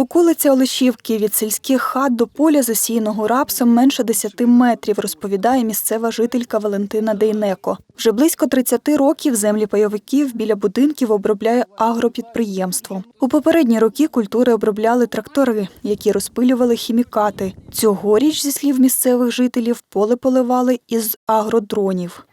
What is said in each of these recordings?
Околиця Олешівки від сільських хат до поля, засіяного рапсом, менше 10 метрів, розповідає місцева жителька Валентина Дейнеко. Вже близько 30 років землі пайовиків біля будинків обробляє агропідприємство. У попередні роки культури обробляли трактори, які розпилювали хімікати. Цьогоріч, зі слів місцевих жителів, поле поливали із агродронів.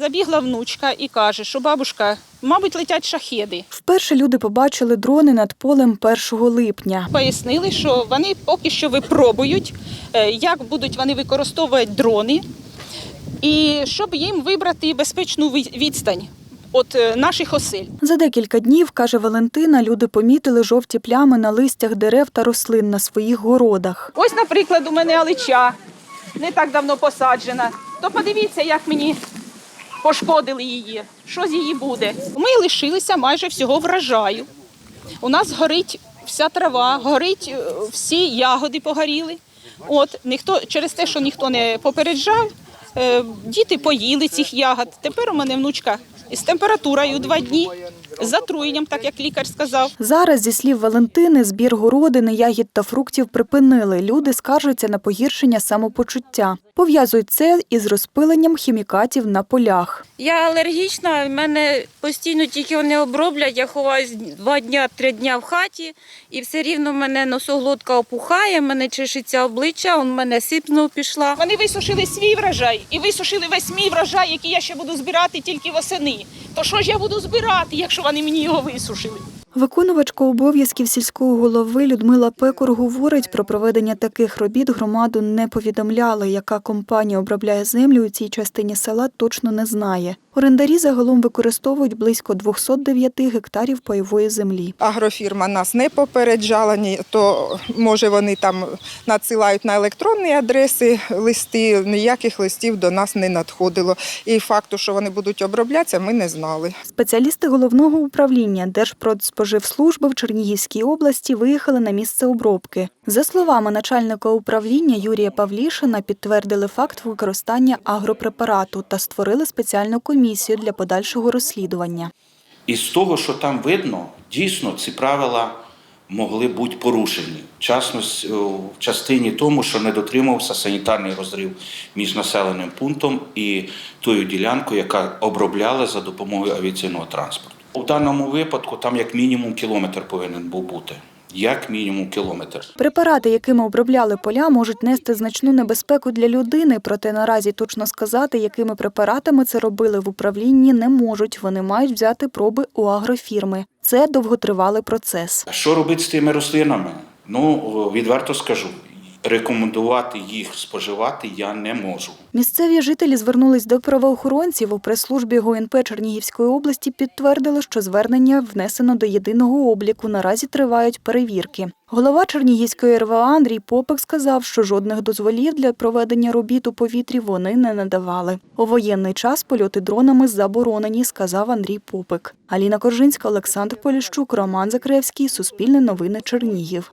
Забігла внучка і каже, що бабушка, мабуть, летять шахеди. Вперше люди побачили дрони над полем 1 липня. Пояснили, що вони поки що випробують, е, як будуть вони використовувати дрони, і щоб їм вибрати безпечну відстань від е, наших осель. За декілька днів, каже Валентина, люди помітили жовті плями на листях дерев та рослин на своїх городах. Ось, наприклад, у мене алича не так давно посаджена. То подивіться, як мені пошкодили її. Що з її буде? Ми лишилися майже всього врожаю. У нас горить вся трава, горить е, всі ягоди погоріли. От ніхто через те, що ніхто не попереджав, е, діти поїли цих ягод. Тепер у мене внучка із температурою два дні, з затруєнням, так як лікар сказав. Зараз, зі слів Валентини, збір городини, ягід та фруктів припинили. Люди скаржаться на погіршення самопочуття. Пов'язують це із розпиленням хімікатів на полях. Я алергічна, в мене постійно тільки вони оброблять, я ховаюсь два дня, три дня в хаті, і все рівно мене носоглотка опухає, мене чешеться обличчя, он в мене сипнув пішла. Вони висушили свій врожай і висушили весь мій врожай, який я ще буду збирати тільки восени. То що ж я буду збирати, якщо вони мені його висушили? Виконувачка обов'язків сільського голови Людмила Пекур говорить, про проведення таких робіт громаду не повідомляли. Яка компанія обробляє землю у цій частині села, точно не знає. Орендарі загалом використовують близько 209 гектарів пайової землі. Агрофірма нас не попереджала, ні, то може вони там надсилають на електронні адреси листи, ніяких листів до нас не надходило. І факту, що вони будуть оброблятися, ми не знали. Спеціалісти головного управління Держпродспоживслужби в Чернігівській області виїхали на місце обробки. За словами начальника управління Юрія Павлішина, підтвердили факт використання агропрепарату та створили спеціальну комісію для подальшого розслідування. І з того, що там видно, дійсно ці правила могли бути порушені. В частності, в частині тому, що не дотримувався санітарний розрив між населеним пунктом і тою ділянкою, яка обробляла за допомогою авіаційного транспорту. У даному випадку там як мінімум кілометр повинен був бути. Як мінімум кілометр. Препарати, якими обробляли поля, можуть нести значну небезпеку для людини, проте наразі точно сказати, якими препаратами це робили в управлінні, не можуть. Вони мають взяти проби у агрофірми. Це довготривалий процес. Що робити з тими рослинами? Ну, відверто скажу, рекомендувати їх споживати я не можу. Місцеві жителі звернулись до правоохоронців. У прес-службі ГУНП Чернігівської області підтвердили, що звернення внесено до єдиного обліку. Наразі тривають перевірки. Голова Чернігівської РВА Андрій Попик сказав, що жодних дозволів для проведення робіт у повітрі вони не надавали. У воєнний час польоти дронами заборонені, сказав Андрій Попик. Аліна Коржинська, Олександр Поліщук, Роман Закревський, Суспільне новини Чернігів.